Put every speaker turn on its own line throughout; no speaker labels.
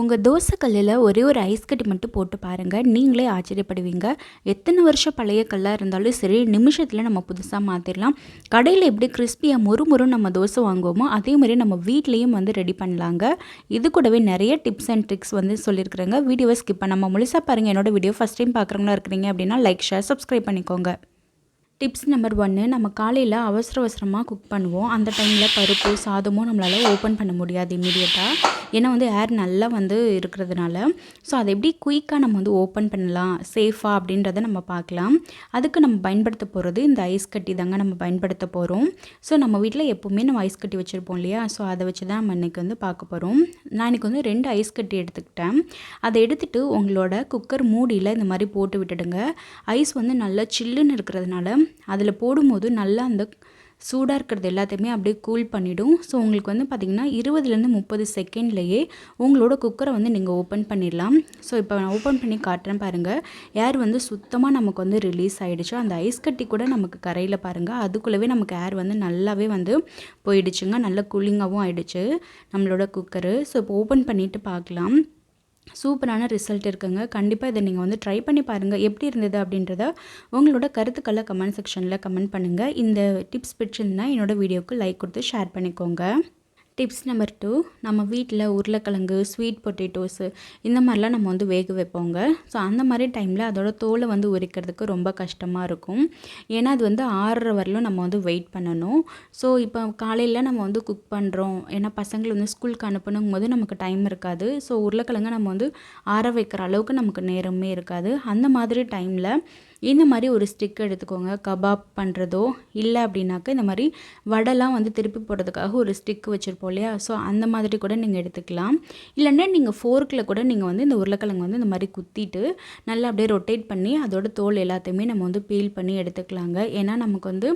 உங்கள் தோசைக்கல்லில் ஒரே ஒரு ஐஸ் கட்டி மட்டும் போட்டு பாருங்கள் நீங்களே ஆச்சரியப்படுவீங்க. எத்தனை வருஷம் பழைய கல்லாக இருந்தாலும் சரி நிமிஷத்தில் நம்ம புதுசாக மாற்றிடலாம் கடையில் எப்படி கிறிஸ்பியாக மொறு மொறு நம்ம தோசை வாங்குவோமோ அதே மாதிரி நம்ம வீட்லேயும் வந்து ரெடி பண்ணலாங்க. இது கூடவே நிறைய டிப்ஸ் அண்ட் ட்ரிக்ஸ் வந்து சொல்லியிருக்கிறேங்க. வீடியோவை ஸ்கிப் பண்ணாமல் முழுசாக பாருங்கள் என்னோட வீடியோ ஃபஸ்ட் டைம் பார்க்குறவங்களா இருக்கிறீங்க அப்படின்னா லைக் ஷேர் சப்ஸ்கிரைப் பண்ணிக்கோங்க. டிப்ஸ் நம்பர் ஒன்று நம்ம காலையில் அவசர அவசரமாக குக் பண்ணுவோம். அந்த டைமில் பருப்பு சாதமும் நம்மளால் ஓப்பன் பண்ண முடியாது இம்மிடியட்டாக ஏன்னா வந்து ஏர் நல்லா வந்து இருக்கிறதுனால. ஸோ அதை எப்படி குயிக்காக நம்ம வந்து ஓப்பன் பண்ணலாம் சேஃபாக அப்படின்றத நம்ம பார்க்கலாம். அதுக்கு நம்ம பயன்படுத்த போகிறது இந்த ஐஸ் கட்டி தாங்க நம்ம பயன்படுத்த போகிறோம் ஸோ நம்ம வீட்டில் எப்போவுமே நம்ம ஐஸ் கட்டி வச்சுருப்போம் இல்லையா? ஸோ அதை வச்சு தான் நம்ம இன்றைக்கி வந்து பார்க்க போகிறோம் நான் இன்றைக்கி வந்து ரெண்டு ஐஸ் கட்டி எடுத்துக்கிட்டேன். அதை எடுத்துகிட்டு உங்களோட குக்கர் மூடியில் இந்த மாதிரி போட்டு விட்டுடுங்க. ஐஸ் வந்து நல்லா சில்லுன்னு இருக்கிறதுனால அதில் போடும்போது நல்லா அந்த சூடாக இருக்கிறது எல்லாத்தையுமே அப்படியே கூல் பண்ணிவிடும் ஸோ உங்களுக்கு வந்து பார்த்திங்கன்னா இருபதுலேருந்து முப்பது செகண்ட்லேயே உங்களோட குக்கரை வந்து நீங்கள் ஓப்பன் பண்ணிடலாம். ஸோ இப்போ நான் ஓப்பன் பண்ணி காட்டுறேன் பாருங்கள் ஏர் வந்து சுத்தமாக நமக்கு வந்து ரிலீஸ் ஆகிடுச்சு அந்த ஐஸ் கட்டி கூட நமக்கு கரையில் பாருங்கள் அதுக்குள்ளவே நமக்கு ஏர் வந்து நல்லாவே வந்து போயிடுச்சுங்க. நல்லா கூலிங்காகவும் ஆகிடுச்சு நம்மளோட குக்கரு. ஸோ இப்போ ஓப்பன் பண்ணிவிட்டு பார்க்கலாம். சூப்பரான ரிசல்ட் இருக்குங்க. கண்டிப்பாக இதை நீங்கள் வந்து ட்ரை பண்ணி பாருங்கள் எப்படி இருந்தது அப்படின்றத உங்களோட கருத்துக்களை கமெண்ட் செக்ஷனில் கமெண்ட் பண்ணுங்கள் இந்த டிப்ஸ் பிடிச்சிருந்தா என்னோடய வீடியோவுக்கு லைக் கொடுத்து ஷேர் பண்ணிக்கோங்க. டிப்ஸ் நம்பர் டூ நம்ம வீட்டில் உருளைக்கிழங்கு ஸ்வீட் பொட்டேட்டோஸு இந்த மாதிரிலாம் நம்ம வந்து வேக வைப்போங்க. ஸோ அந்த மாதிரி டைமில் அதோட தோலை வந்து உரிக்கிறதுக்கு ரொம்ப கஷ்டமாக இருக்கும். ஏன்னா அது வந்து ஆறுற வரலும் நம்ம வந்து வெயிட் பண்ணணும். ஸோ இப்போ காலையில் நம்ம வந்து குக் பண்ணுறோம் ஏன்னா பசங்களை வந்து ஸ்கூலுக்கு அனுப்பணுங்கும் போது நமக்கு டைம் இருக்காது. ஸோ உருளைக்கிழங்கு நம்ம வந்து ஆற வைக்கிற அளவுக்கு நமக்கு நேரமே இருக்காது. அந்த மாதிரி டைமில் இந்த மாதிரி ஒரு ஸ்டிக் எடுத்துக்கோங்க. கபாப் பண்ணுறதோ இல்லை அப்படின்னாக்க இந்த மாதிரி வடைலாம் வந்து திருப்பி போடுறதுக்காக ஒரு ஸ்டிக் வச்சுருப்போம் இல்லையா? ஸோ அந்த மாதிரி கூட நீங்கள் எடுத்துக்கலாம். இல்லைன்னா நீங்கள் ஃபோர்க்கில் கூட நீங்கள் வந்து இந்த உருளைக்கிழங்கு வந்து இந்த மாதிரி குத்திட்டு நல்லா அப்படியே ரொட்டேட் பண்ணி அதோட தோல் எல்லாத்தையுமே நம்ம வந்து பீல் பண்ணி எடுத்துக்கலாங்க. ஏன்னா நமக்கு வந்து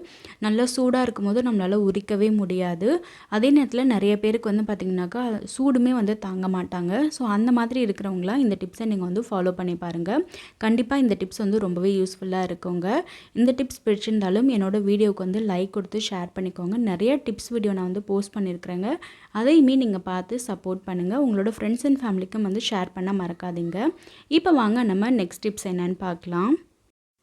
நல்லா சூடாக இருக்கும் போது நம்மளால் உரிக்கவே முடியாது. அதே நேரத்தில் நிறைய பேருக்கு வந்து பார்த்திங்கனாக்கா சூடுமே வந்து தாங்க மாட்டாங்க. ஸோ அந்த மாதிரி இருக்கிறவங்களாம் இந்த டிப்ஸை நீங்கள் வந்து ஃபாலோ பண்ணி பாருங்கள் கண்டிப்பாக இந்த டிப்ஸ் வந்து ரொம்பவே யூஸ் யூஸ்ஃபுல்லாக இருக்குங்க. இந்த டிப்ஸ் பிடிச்சிருந்தாலும் என்னோடய வீடியோவுக்கு வந்து லைக் கொடுத்து ஷேர் பண்ணிக்கோங்க. நிறைய டிப்ஸ் வீடியோ நான் வந்து போஸ்ட் பண்ணியிருக்கிறேங்க அதையுமே நீங்கள் பார்த்து சப்போர்ட் பண்ணுங்கள் உங்களோட ஃப்ரெண்ட்ஸ் அண்ட் ஃபேமிலிக்கும் வந்து ஷேர் பண்ண மறக்காதீங்க. இப்போ வாங்க நம்ம நெக்ஸ்ட் டிப்ஸ் என்னென்னு பார்க்கலாம்.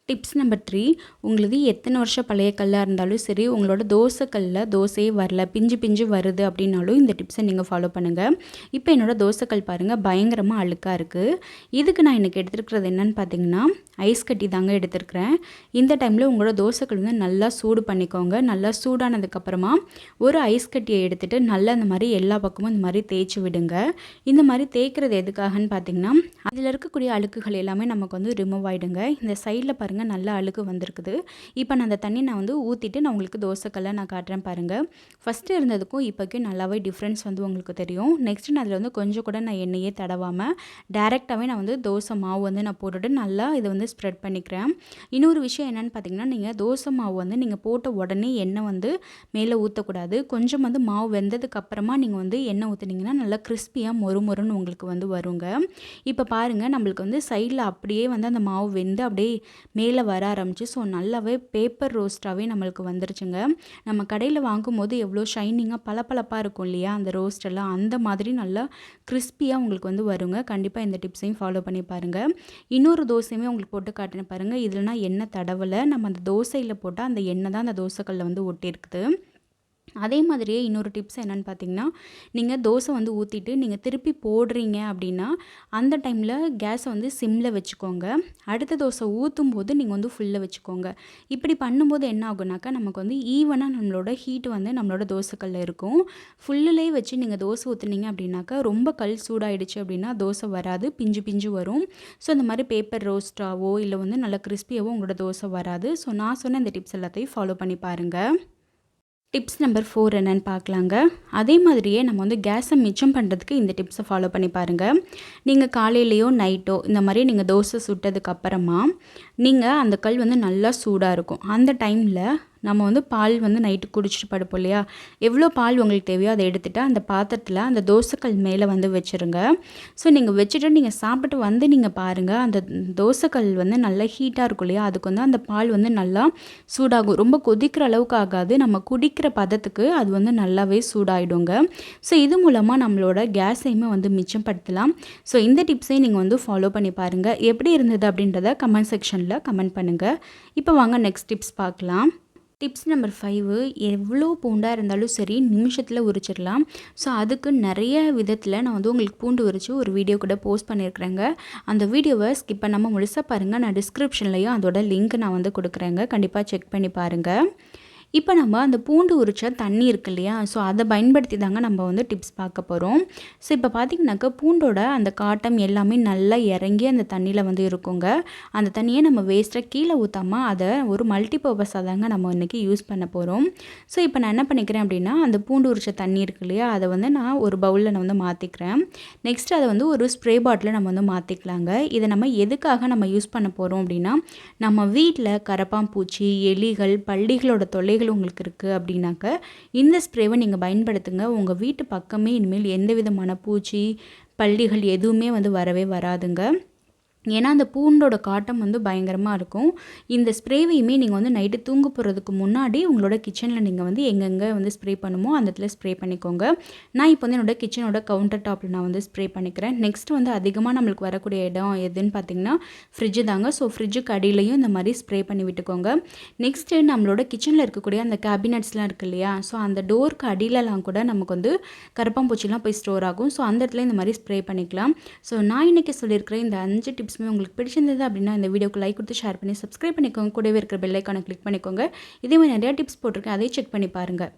டிப்ஸ் நம்பர் த்ரீ உங்களது எத்தனை வருஷம் பழைய கல்லாக இருந்தாலும் சரி உங்களோட தோசை கல்லில் தோசையே வரல பிஞ்சு பிஞ்சு வருது அப்படின்னாலும் இந்த டிப்ஸை நீங்கள் ஃபாலோ பண்ணுங்கள் இப்போ என்னோடய தோசைக்கல் பாருங்கள் பயங்கரமாக அழுக்காக இருக்குது இதுக்கு நான் எனக்கு எடுத்துருக்கிறது என்னென்னு பார்த்தீங்கன்னா ஐஸ் கட்டி தாங்க எடுத்துருக்குறேன். இந்த டைமில் உங்களோட தோசைக்கல் வந்து நல்லா சூடு பண்ணிக்கோங்க. நல்லா சூடானதுக்கப்புறமா ஒரு ஐஸ் கட்டியை எடுத்துகிட்டு நல்லா இந்த மாதிரி எல்லா பக்கமும் இந்த மாதிரி தேய்ச்சி விடுங்க. இந்த மாதிரி தேய்க்கிறது எதுக்காகன்னு பார்த்தீங்கன்னா அதில் இருக்கக்கூடிய அழுக்குகள் எல்லாமே நமக்கு வந்து ரிமூவ் ஆகிடுங்க இந்த சைடில் பாருங்கள் நல்லா அழுக்கு வந்திருக்குது. இப்போ நான் அந்த தண்ணி நான் வந்து ஊற்றிட்டு நான் உங்களுக்கு தோசைக்கல்ல நான் காட்டுறேன் பாருங்கள் ஃபஸ்ட்டு இருந்ததுக்கும் இப்போக்கும் நல்லாவே டிஃப்ரென்ஸ் வந்து உங்களுக்கு தெரியும். நெக்ஸ்ட் நான் அதில் வந்து கொஞ்சம் கூட நான் எண்ணெயே தடவாமல் டேரெக்டாகவே நான் வந்து தோசை மாவு வந்து நான் போட்டுட்டு நல்லா இதை வந்து ஸ்ப்ரெட் பண்ணிக்கிறேன். இன்னொரு விஷயம் என்னென்னு பார்த்தீங்கன்னா நீங்கள் தோசை மாவு வந்து நீங்கள் போட்ட உடனே எண்ணெய் வந்து மேலே ஊற்றக்கூடாது கொஞ்சம் வந்து மாவு வெந்ததுக்கப்புறமா நீங்கள் வந்து எண்ணெய் ஊற்றுனீங்கன்னா நல்லா கிறிஸ்பியாக மொறு மொறுன்னு உங்களுக்கு வந்து வருங்க. இப்போ பாருங்கள் நம்மளுக்கு வந்து சைடில் அப்படியே வந்து அந்த மாவு வெந்து அப்படியே மேலே வர ஆரம்பிச்சு ஸோ நல்லாவே பேப்பர் ரோஸ்ட்டாகவே நம்மளுக்கு வந்துருச்சுங்க. நம்ம கடையில் வாங்கும்போது எவ்வளோ ஷைனிங்காக பளபளப்பாக இருக்கும் இல்லையா அந்த ரோஸ்டெல்லாம் அந்த மாதிரி நல்லா கிறிஸ்பியாக உங்களுக்கு வந்து வருங்க. கண்டிப்பாக இந்த டிப்ஸையும் ஃபாலோ பண்ணி பாருங்கள் இன்னொரு தோசையுமே உங்களுக்கு போட்டு காட்டினேன் பாருங்கள் இதுலனா எண்ணெய் தடவலை. நம்ம அந்த தோசையில் போட்டால் அந்த எண்ணெய் தான் அந்த தோசைக்கல்லில் வந்து ஒட்டியிருக்குது. அதே மாதிரியே இன்னொரு டிப்ஸ் என்னென்னு பார்த்தீங்கன்னா நீங்கள் தோசை வந்து ஊற்றிட்டு நீங்கள் திருப்பி போடுறீங்க அப்படின்னா அந்த டைமில் கேஸை வந்து சிம்மில் வச்சுக்கோங்க. அடுத்த தோசை ஊற்றும் போது நீங்கள் வந்து ஃபுல்லில் வச்சுக்கோங்க. இப்படி பண்ணும்போது என்ன ஆகுனாக்கா நமக்கு வந்து ஈவனாக நம்மளோட ஹீட் வந்து நம்மளோட தோசைக்கல்ல இருக்கும். ஃபுல்லுலேயே வச்சு நீங்கள் தோசை ஊற்றுனீங்க அப்படின்னாக்கா ரொம்ப கல் சூடாயிடுச்சு அப்படின்னா தோசை வராது பிஞ்சு பிஞ்சு வரும். ஸோ இந்த மாதிரி பேப்பர் ரோஸ்ட்டாவோ இல்லை வந்து நல்லா கிறிஸ்பியாவோ உங்களோட தோசை வராது. ஸோ நான் சொன்ன இந்த டிப்ஸ் எல்லாத்தையும் ஃபாலோ பண்ணி பாருங்கள் டிப்ஸ் நம்பர் ஃபோர் என்னென்னு பார்க்கலாங்க. அதே மாதிரியே நம்ம வந்து கேஸை மிச்சம் பண்ணுறதுக்கு இந்த டிப்ஸை ஃபாலோ பண்ணி பாருங்கள் நீங்கள் காலையிலையோ நைட்டோ இந்த மாதிரி நீங்கள் தோசை சுட்டதுக்கு அப்புறமா நீங்கள் அந்த கல் வந்து நல்லா சூடாக இருக்கும். அந்த டைமில் நம்ம வந்து பால் வந்து நைட்டு குடிச்சிட்டு படுப்போம் இல்லையா? எவ்வளோ பால் உங்களுக்கு தேவையோ அதை எடுத்துகிட்டு அந்த பாத்திரத்தில் அந்த தோசைக்கல் மேலே வந்து வச்சுருங்க. ஸோ நீங்கள் வச்சுட்டு நீங்கள் சாப்பிட்டு வந்து நீங்கள் பாருங்கள் அந்த தோசைக்கல் வந்து நல்லா ஹீட்டாக இருக்கும் இல்லையா? அதுக்கு வந்து அந்த பால் வந்து நல்லா சூடாகும். ரொம்ப கொதிக்கிற அளவுக்கு ஆகாது. நம்ம குடிக்கிற பதத்துக்கு அது வந்து நல்லாவே சூடாகிடுங்க ஸோ இது மூலமாக நம்மளோட கேஸையுமே வந்து மிச்சப்படுத்தலாம். ஸோ இந்த டிப்ஸையும் நீங்கள் வந்து ஃபாலோ பண்ணி பாருங்கள் எப்படி இருந்தது அப்படின்றத கமெண்ட் செக்ஷனில் கமெண்ட் பண்ணுங்கள் இப்போ வாங்க நெக்ஸ்ட் டிப்ஸ் பார்க்கலாம். டிப்ஸ் நம்பர் ஃபைவு எவ்வளோ பூண்டாக இருந்தாலும் சரி நிமிஷத்தில் உரிச்சிடலாம். ஸோ அதுக்கு நிறைய விதத்தில் நான் வந்து உங்களுக்கு பூண்டு உரித்து ஒரு வீடியோ கூட போஸ்ட் பண்ணியிருக்கிறேங்க அந்த வீடியோவை ஸ்கிப் பண்ணாமல் முழுசாக பாருங்கள் நான் டிஸ்கிரிப்ஷன்லையும் அதோட லிங்க் நான் வந்து கொடுக்குறேங்க. கண்டிப்பாக செக் பண்ணி பாருங்கள் இப்போ நம்ம அந்த பூண்டு உரிச்ச தண்ணி இருக்கு இல்லையா? ஸோ அதை பயன்படுத்தி தாங்க நம்ம வந்து டிப்ஸ் பார்க்க போகிறோம் ஸோ இப்போ பார்த்திங்கனாக்கா பூண்டோட அந்த காட்டம் எல்லாமே நல்லா இறங்கி அந்த தண்ணியில் வந்து இருக்குங்க. அந்த தண்ணியை நம்ம வேஸ்ட்டாக கீழே ஊற்றாமல் அதை ஒரு மல்டி பர்பஸாக தாங்க நம்ம இன்றைக்கி யூஸ் பண்ண போகிறோம் ஸோ இப்போ நான் என்ன பண்ணிக்கிறேன் அப்படின்னா அந்த பூண்டு உரிச்ச தண்ணி இருக்கு இல்லையா? அதை வந்து நான் ஒரு பவுலில் நான் வந்து மாற்றிக்கிறேன் நெக்ஸ்ட் அதை வந்து ஒரு ஸ்ப்ரே பாட்டில் நம்ம வந்து மாற்றிக்கலாங்க இதை நம்ம எதுக்காக நம்ம யூஸ் பண்ண போகிறோம் அப்படின்னா நம்ம வீட்டில் கரப்பாம்பூச்சி எலிகள் பள்ளிகளோட தொல்லை தொல்லைகள் உங்களுக்கு இருக்குது அப்படின்னாக்க இந்த ஸ்ப்ரேவை நீங்கள் பயன்படுத்துங்க. உங்கள் வீட்டு பக்கமே இனிமேல் எந்த விதமான பூச்சி பள்ளிகள் எதுவுமே வந்து வரவே வராதுங்க. ஏன்னா அந்த பூண்டோட காட்டம் வந்து பயங்கரமாக இருக்கும். இந்த ஸ்ப்ரேவையுமே நீங்கள் வந்து நைட்டு தூங்க போகிறதுக்கு முன்னாடி உங்களோட கிச்சனில் நீங்கள் வந்து எங்கெங்கே வந்து ஸ்ப்ரே பண்ணுமோ அந்த இடத்துல ஸ்ப்ரே பண்ணிக்கோங்க. நான் இப்போ வந்து என்னோடய கிச்சனோட கவுண்டர் டாப்பில் நான் வந்து ஸ்ப்ரே பண்ணிக்கிறேன். நெக்ஸ்ட் வந்து அதிகமாக நம்மளுக்கு வரக்கூடிய இடம் எதுன்னு பார்த்தீங்கன்னா ஃப்ரிட்ஜு தாங்க. ஸோ ஃப்ரிட்ஜுக்கு அடியிலையும் இந்த மாதிரி ஸ்ப்ரே பண்ணி விட்டுக்கோங்க. நெக்ஸ்ட்டு நம்மளோட கிச்சனில் இருக்கக்கூடிய அந்த கேபினட்ஸ்லாம் இருக்குது இல்லையா? ஸோ அந்த டோருக்கு அடியிலலாம் கூட நமக்கு வந்து கருப்பாம்பூச்சிலாம் போய் ஸ்டோர் ஆகும். ஸோ அந்த இடத்துல இந்த மாதிரி ஸ்ப்ரே பண்ணிக்கலாம். ஸோ நான் இன்றைக்கி சொல்லியிருக்கிற இந்த அஞ்சு டிப்ஸ் டிப்ஸுமே உங்களுக்கு பிடிச்சிருந்தது அப்படின்னா இந்த வீடியோக்கு லைக் கொடுத்து ஷேர் பண்ணி சப்ஸ்கிரைப் பண்ணிக்கோங்க. கூடவே இருக்கிற பெல்லைக்கான கிளிக் பண்ணிக்கோங்க. இதே மாதிரி நிறையா டிப்ஸ் போட்டிருக்கேன். அதையும் செக் பண்ணி பாருங்கள்